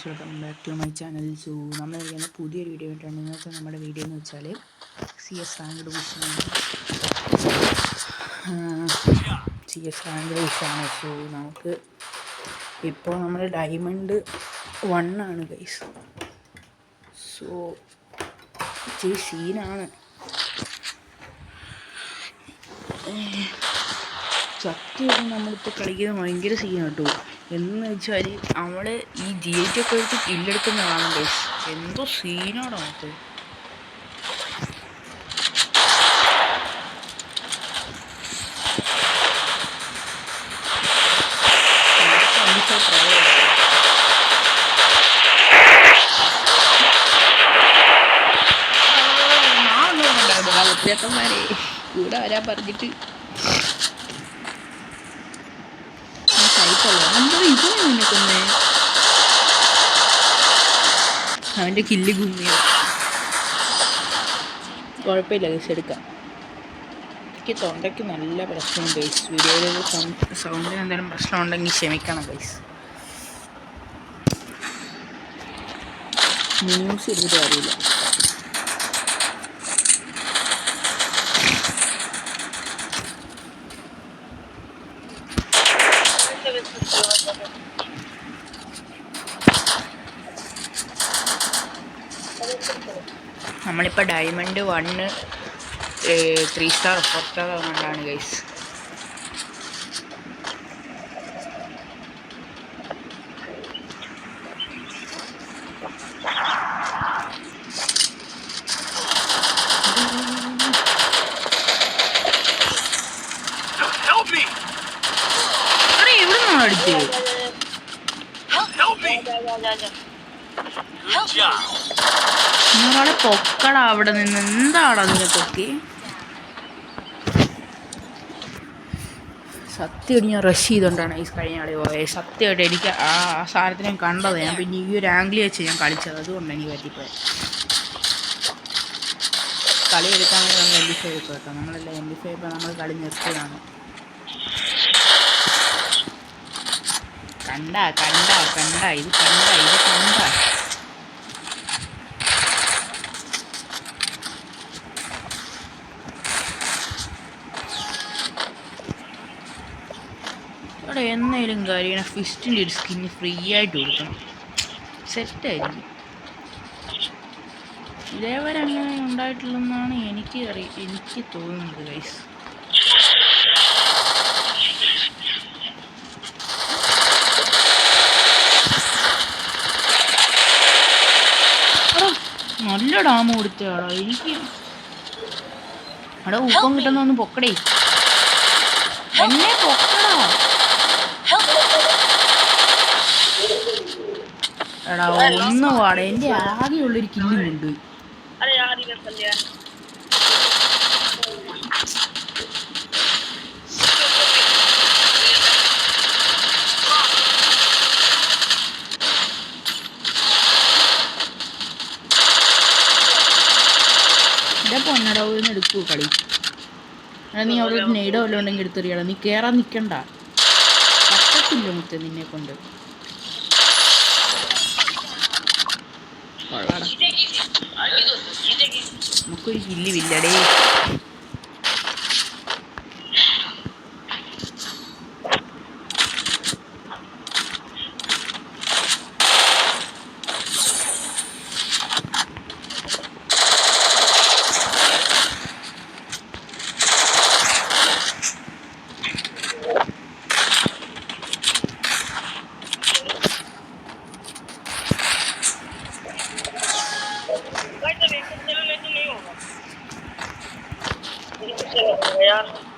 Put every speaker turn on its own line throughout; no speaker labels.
Welcome back to my channel so നമ്മൾ ചെയ്യുന്ന പുതിയൊരു വീഡിയോ ആയിട്ടാണ് നിങ്ങൾക്ക് നമ്മുടെ വീഡിയോ എന്ന് വെച്ചാൽ സി എസ് റാങ്കഡ് വിഷാണ് സി എസ് റാങ്കഡ് വിഷാണ് സോ നമുക്ക് ഇപ്പോൾ നമ്മൾ ഡയമണ്ട് വൺ ആണ് ഗൈസ് സോ ഇച്ചിരി സീനാണ് സത്യം നമ്മളിപ്പോൾ കളിക്കുന്നത് ഭയങ്കര സീനാണ് കേട്ടോ. എന്ന് വെച്ചാൽ നമ്മൾ ഈ ജി ഐറ്റ് ഒക്കെ വെച്ച് കില്ലെടുക്കുന്ന കാണണ്ടേ എന്തോ സീനാണോ നമുക്ക് ചേട്ടന്മാരെ കൂടെ വരാൻ പറഞ്ഞിട്ട് സൈക്കോളോ എന്താ ഇവനെ നിന്നെ കൊന്നേ അവന്റെ കില്ല് ഗുമ്മിയോ. കുഴപ്പമില്ല ഗസ് എടുക്കാം. എനിക്ക് തൊണ്ടയ്ക്ക് നല്ല പ്രശ്നം ബേസ് വീഡിയോയിൽ സൗണ്ടിന് എന്തെങ്കിലും പ്രശ്നം ഉണ്ടെങ്കിൽ ക്ഷമിക്കണം ബേസ് ന്യൂസ് എടുത്തിട്ട് അറിയില്ല. നമ്മളിപ്പോൾ diamond one three star four star കൊണ്ടാണ് ഗൈസ്
Help me!
എവിടെ നിന്നാണ് അടിച്ചത്
Help me! Good job.
നിങ്ങളെ പൊക്കട അവിടെ നിന്ന്. എന്താടാ പൊക്കി? സത്യമായിട്ട് ഞാൻ റഷ് ചെയ്തുകൊണ്ടാണ് ഈ കഴിഞ്ഞ കളി പോയത്. സത്യമായിട്ട് എനിക്ക് ആ സാധനത്തിനെ കണ്ടത് ഞാൻ പിന്നെ ഈ ഒരു ആംഗിൾ വെച്ച് ഞാൻ കളിച്ചത്. അതുകൊണ്ട് എനിക്ക് പറ്റിപ്പോയത്. കളി എടുക്കാൻ നമ്മൾ എം ബി ഫൈവ് ഇപ്പോൾ കേട്ടോ. നമ്മളെല്ലാം എം ബി ഫൈവ് ഇപ്പോൾ നമ്മൾ കളി നിർത്തിയതാണ്. കണ്ട കണ്ട കണ്ട. ഇത് കണ്ട ഇത് കണ്ട. അവിടെ എന്നേലും കാര്യം ഫിസ്റ്റിന്റെ ഒരു സ്കിന്ന് ഫ്രീ ആയിട്ട് കൊടുക്കണം. സെറ്റായിരിക്കും ഇതേവരെ അങ്ങനെ ഉണ്ടായിട്ടില്ലെന്നാണ് എനിക്ക് അറി എനിക്ക് തോന്നുന്നത് ഗൈസ് നല്ല ഡാം കൊടുത്തയാടാ എനിക്ക് അവിടെ ഊപ്പം കിട്ടുന്ന ഒന്ന് പൊക്കടേ. എന്നെ പൊക്കടാ എടാ ഒന്ന് പാടെ എന്റെ ആകെയുള്ളൊരു കില്ല് കൊണ്ടുപോയി പൊന്നടോ ഇന്ന് എടുക്കൂ കളി. നീ അവിടെ ഒരു നെയ്ഡോ വല്ലതും നീ കയറാൻ നിൽക്കണ്ട പറ്റത്തില്ല മുത്തേ നിന്നെ കൊണ്ട്. കൊള്ളാടാ നമുക്കൊരു കില്ലുമില്ലടേ
भाई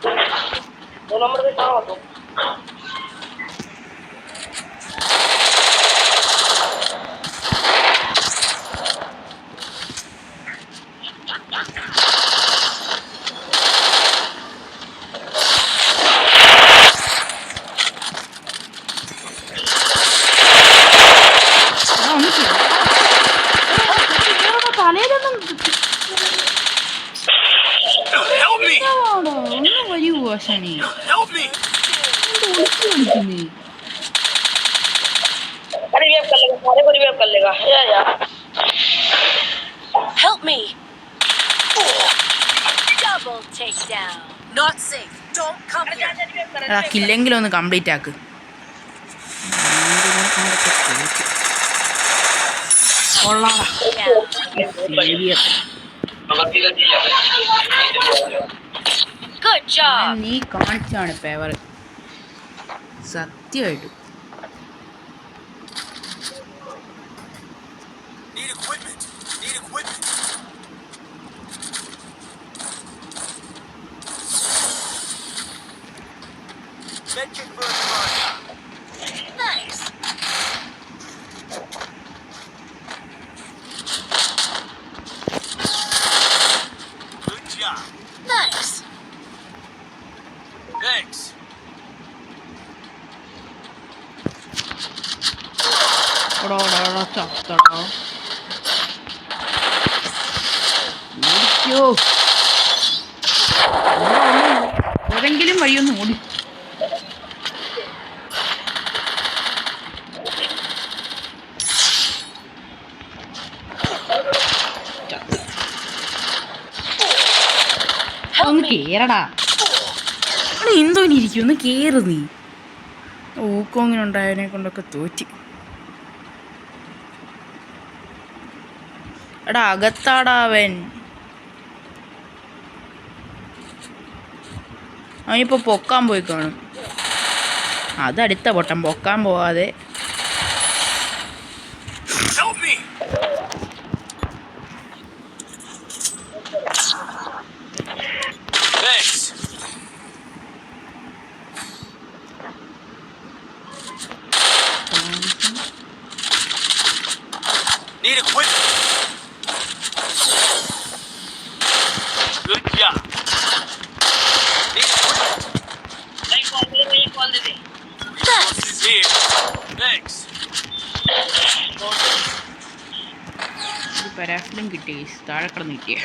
Dua nomor
kita apa
tuh? या
Help me! Double takedown. Not safe. Don't come here.
കില്ലെങ്കിലും ഒന്ന് കംപ്ലീറ്റ് ആക്ക് കൊള്ളാടാ
Good job.
ഞാൻ നീ കാണിച്ചാണ് പേവർ സത്യമായിട്ടും ഒന്ന് ഏതെങ്കിലും വഴിയൊന്നും ഓടി. ഒന്ന് കേറടാ. എടാ, എന്തോ ഇരിക്കും ഒന്ന് കേറ് നീ. ഊക്കോങ്ങിനുണ്ടായതിനെ കൊണ്ടൊക്കെ തോറ്റി. എടാ അകത്താടാ അവൻ അവനിപ്പോ പൊക്കാൻ പോയി കാണും. അതടുത്ത പൊട്ടം. പൊക്കാൻ പോവാതെ പരാഫിലും കിട്ടി താഴെ കിടന്ന്
കിട്ടിയ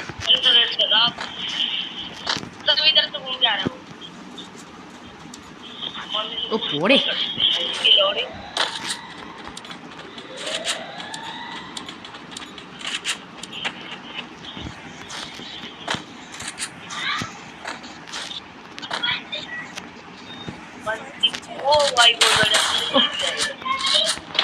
ഓ പോടേ
Oh, I go to the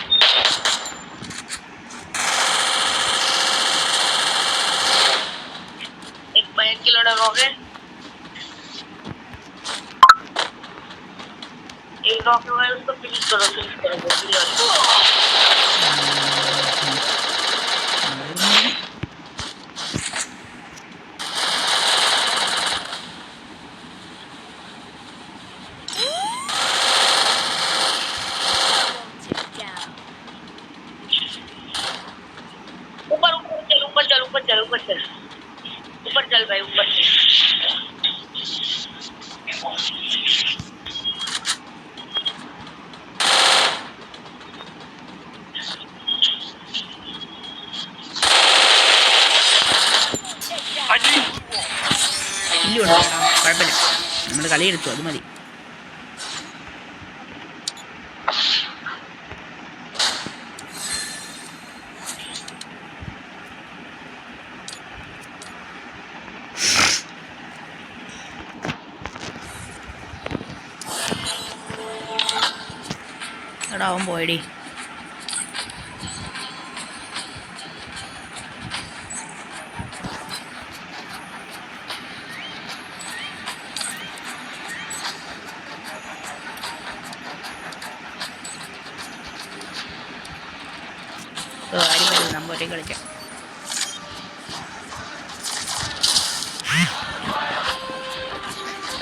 হবে। এই ডকুমেন্টস
তো ফিল করো ফিল
করব ফিল നമ്മൾ കളിയെടുത്തു അത് മതി എടാ അവൻ പോയടി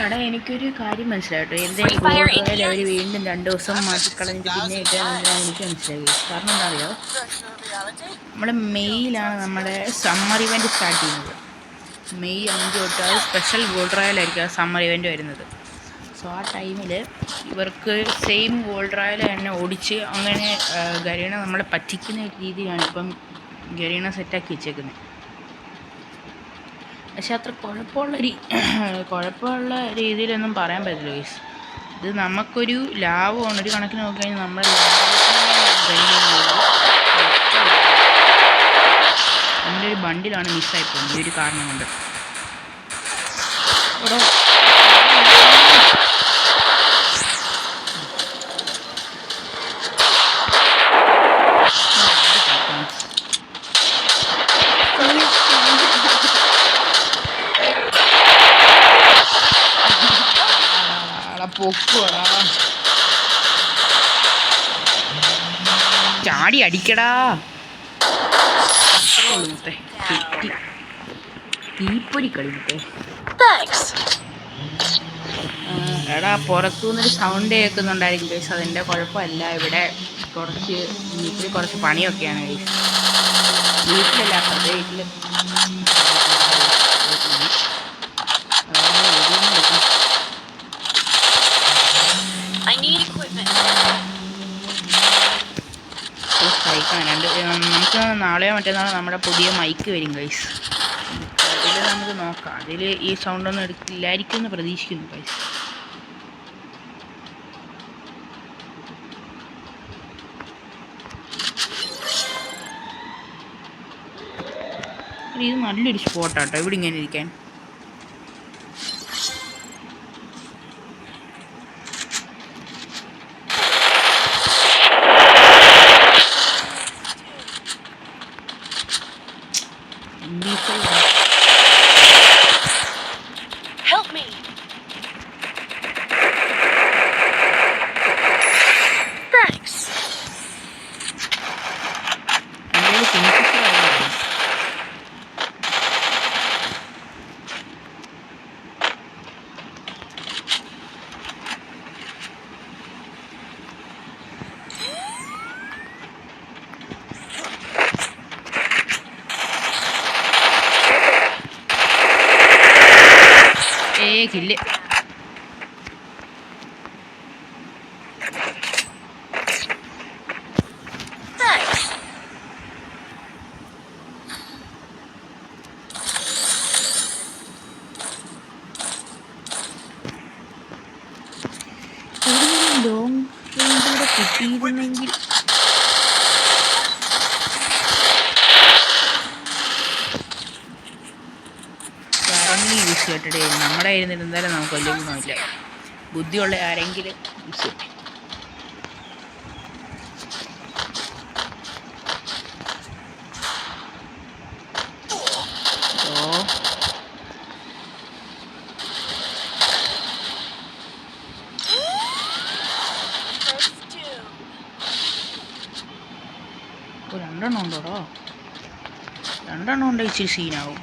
എടാ എനിക്കൊരു കാര്യം മനസ്സിലായിട്ടോ? ഗോൾഡിൽ അവർ വീണ്ടും രണ്ട് ദിവസം മാറ്റിക്കളഞ്ഞിട്ട് പിന്നെ ഇട്ടാണെന്ന് എനിക്ക് മനസ്സിലായി കാരണം എന്താ അറിയോ നമ്മുടെ മെയ്യിലാണ് നമ്മുടെ സമ്മർ ഇവന്റ് സ്റ്റാർട്ട് ചെയ്യുന്നത്. മെയ് അഞ്ച് തൊട്ട് അത് സ്പെഷ്യൽ ഗോൾഡ് റോയലായിരിക്കും ആ സമ്മർ ഇവന്റ് വരുന്നത്. സോ ആ ടൈമിൽ ഇവർക്ക് സെയിം ഗോൾഡ് റോയൽ തന്നെ ഓടിച്ച് അങ്ങനെ ഗരീണ നമ്മളെ പറ്റിക്കുന്ന രീതിയിലാണ് ഇപ്പം ഗരീണ സെറ്റാക്കി വെച്ചേക്കുന്നത് പക്ഷെ അത്ര കുഴപ്പമുള്ള രീ കുഴപ്പമുള്ള രീതിയിലൊന്നും പറയാൻ പറ്റില്ല ഗൈസ് ഇത് നമുക്കൊരു ലാഭമാണ്. ഒരു കണക്കിന് നോക്കിക്കഴിഞ്ഞാൽ നമ്മുടെ നമ്മുടെ ഒരു ബണ്ടിലാണ് മിസ്സായി ഈ ഒരു കാരണം കൊണ്ട്. ഇവിടെ ചാടി അടിക്കടാ. അത്രേ കിട്ടി തീപ്പൊരി കളി മുത്തേ
Thanks.
എടാ പുറത്തുനിന്നൊരു സൗണ്ട് കേൾക്കുന്നുണ്ടായിരിക്കും ഗൈസ് അതിന്റെ കുഴപ്പമല്ല. ഇവിടെ കുറച്ച് വീട്ടിൽ കുറച്ച് പണിയൊക്കെയാണ് ഗൈസ് വീട്ടിലല്ല വീട്ടിൽ
വീട്ടിൽ
സഹിക്കാൻ രണ്ട് നമുക്ക് നാളെയോ മറ്റന്നാളോ നമ്മുടെ പുതിയ മൈക്ക് വരും ഗൈസ് അതിൽ നമുക്ക് നോക്കാം. അതിൽ ഈ സൗണ്ടൊന്നും എടുക്കില്ലായിരിക്കും എന്ന് പ്രതീക്ഷിക്കുന്നു ഗൈസ് ഇത് നല്ലൊരു സ്പോട്ടാട്ടോ ഇവിടെ ഇങ്ങനെ ഇരിക്കാൻ. Ini. ഏ കില്ല് ചെയ്തിട്ടേ നമ്മുടെ കയ്യിൽ നിന്ന് നമുക്ക് വലിയ ഗുണമില്ല. ബുദ്ധിയുള്ള ആരെങ്കിലും രണ്ടെണ്ണം ഉണ്ടോടോ? രണ്ടെണ്ണം ഉണ്ടെങ്കിൽ ഇച്ചിരി സീനാവും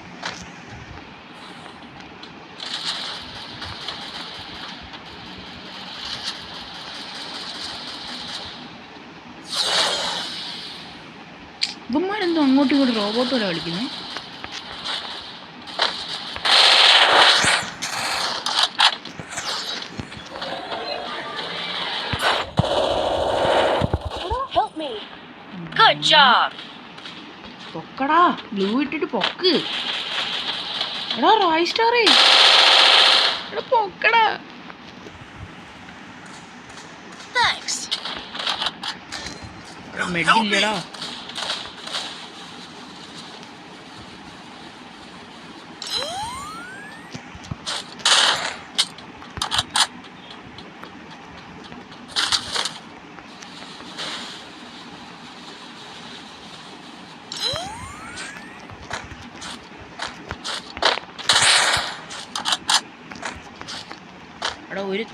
ഇവന്മാരെന്തോ അങ്ങോട്ടും ഇങ്ങോട്ടും റോബോട്ട് പോലെ കളിക്കുന്നത്
Help me. Good job.
പൊക്കടാ ഗ്ലൂ ഇട്ടിട്ട് പൊക്ക് എടാ റോയ് സ്റ്റാറേ എടാ പൊക്കടാ. മെഡില്ലടാ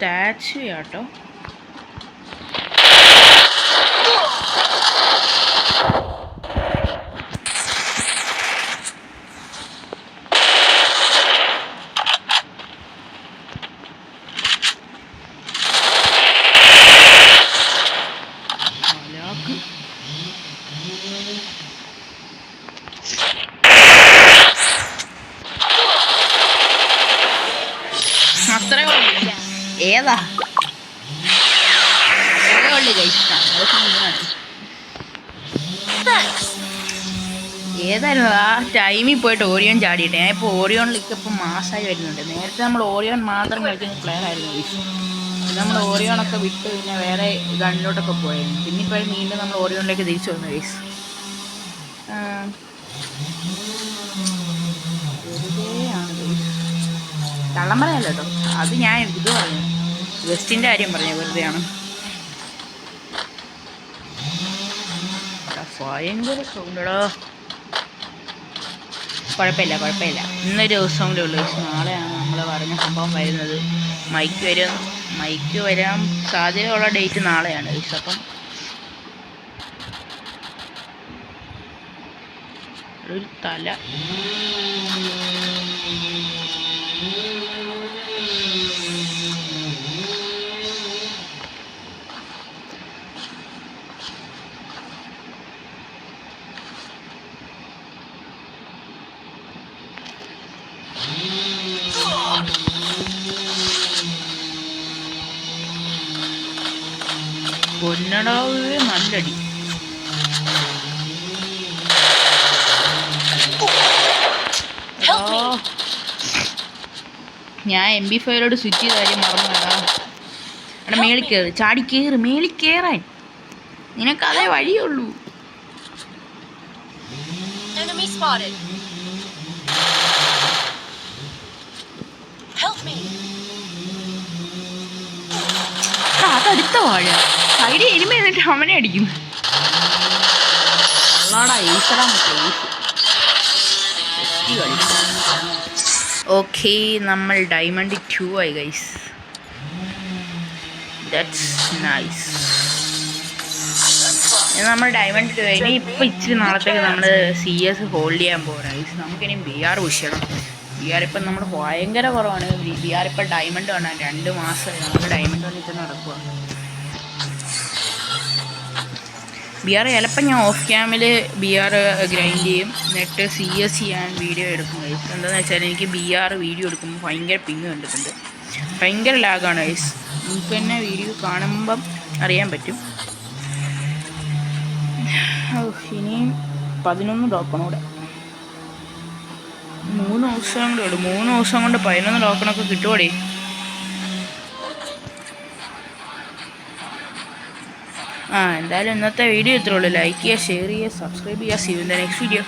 എടാ ഒരു ടൈമിൽ പോയിട്ട് ഓറിയോൺ ചാടിയിട്ട് ഞാൻ ഇപ്പോൾ ഓറിയോണിലേക്ക് ഇപ്പോൾ മാസമായി വരുന്നുണ്ട്. നേരത്തെ നമ്മൾ ഓറിയോൺ മാത്രം കഴിക്കുന്ന പ്ലെയർ ആയിരുന്നു നമ്മൾ ഓറിയോണൊക്കെ വിട്ട് പിന്നെ വേറെ ഗണ്ണിലോട്ടൊക്കെ പോയായിരുന്നു. പിന്നെ ഇപ്പോൾ നീണ്ട് നമ്മൾ ഓറിയോണിലേക്ക് തിരിച്ചു വന്നു ഗൈസ് കള്ളം പറയാമല്ലോ കേട്ടോ. അത് ഞാൻ ഇത് പറഞ്ഞു. വെസ്റ്റിന്റെ കാര്യം പറഞ്ഞു വെറുതെയാണ് ഭയങ്കര സൗണ്ടടോ കുഴപ്പമില്ല കുഴപ്പമില്ല. ഇന്നൊരു ദിവസം കൂടെ ഉള്ളൂ. പക്ഷെ നാളെയാണ് നമ്മൾ പറഞ്ഞ സംഭവം വരുന്നത്. മൈക്ക് വരും. മൈക്ക് വരാൻ സാധ്യതയുള്ള ഡേറ്റ് നാളെയാണ്. അപ്പം ഒരു തല. പൊന്നടാവ് നല്ലടി. ഞാൻ എം ബി ഫൈവിലോട് സ്വിച്ച് ചെയ്ത കാര്യം മറന്നതാ അവിടെ മേളിൽ കയറി ചാടി കയറി മേളിൽ കയറാൻ നിനക്ക് അതേ വഴിയുള്ളൂ അതടുത്ത വാഴ സൈഡിൽ എരുമ എന്നിട്ട് അവനെ അടിക്കുന്നു അല്ലാടാ ഈശ്വരാ ഓക്കെ നമ്മൾ ഡയമണ്ട് ടു ആയി ഗൈസ് ദാറ്റ്സ് നൈസ് നമ്മൾ ഡയമണ്ട് ടു ഇനി ഇപ്പം ഇച്ചിരി നാളത്തേക്ക് നമ്മൾ സി എസ് ഹോൾഡ് ചെയ്യാൻ പോകണം ഗൈസ് നമുക്കിനി ബി ആർ വിഷയണം ബി ആർ ഇപ്പം നമ്മൾ ഭയങ്കര കുറവാണ്. ബി ആർ ഇപ്പം ഡയമണ്ട് വേണം രണ്ട് മാസം നമ്മൾ ഡയമണ്ട് വന്നിട്ട് നടക്കുക ബി ആർ ചിലപ്പോൾ ഞാൻ ഓഫ് ക്യാമിൽ ബി ആർ ഗ്രൈൻഡ് ചെയ്യും. എന്നിട്ട് സി എസ് ചെയ്യാൻ വീഡിയോ എടുക്കും. ഗൈസ് എന്താണെന്ന് വെച്ചാൽ എനിക്ക് ബി ആർ വീഡിയോ എടുക്കുമ്പോൾ ഭയങ്കര പിങ് കണ്ടിട്ടുണ്ട്. ഭയങ്കര ലാഗാണ് ഗൈസ് നമുക്ക് തന്നെ വീഡിയോ കാണുമ്പം അറിയാൻ പറ്റും. ഇനിയും പതിനൊന്ന് ഡോക്കണം കൂടെ. മൂന്ന് ദിവസം കൂടെ ഉള്ളൂ. മൂന്ന് ദിവസം കൊണ്ട് പതിനൊന്ന് ടോക്കണൊക്കെ കിട്ടുമോടേ ആ എന്തായാലും ഇന്നത്തെ വീഡിയോ ഇത്രേ ഉള്ളൂ. ലൈക്ക് ചെയ്യുക ഷെയർ ചെയ്യുക സബ്സ്ക്രൈബ് ചെയ്യുക. See in the next video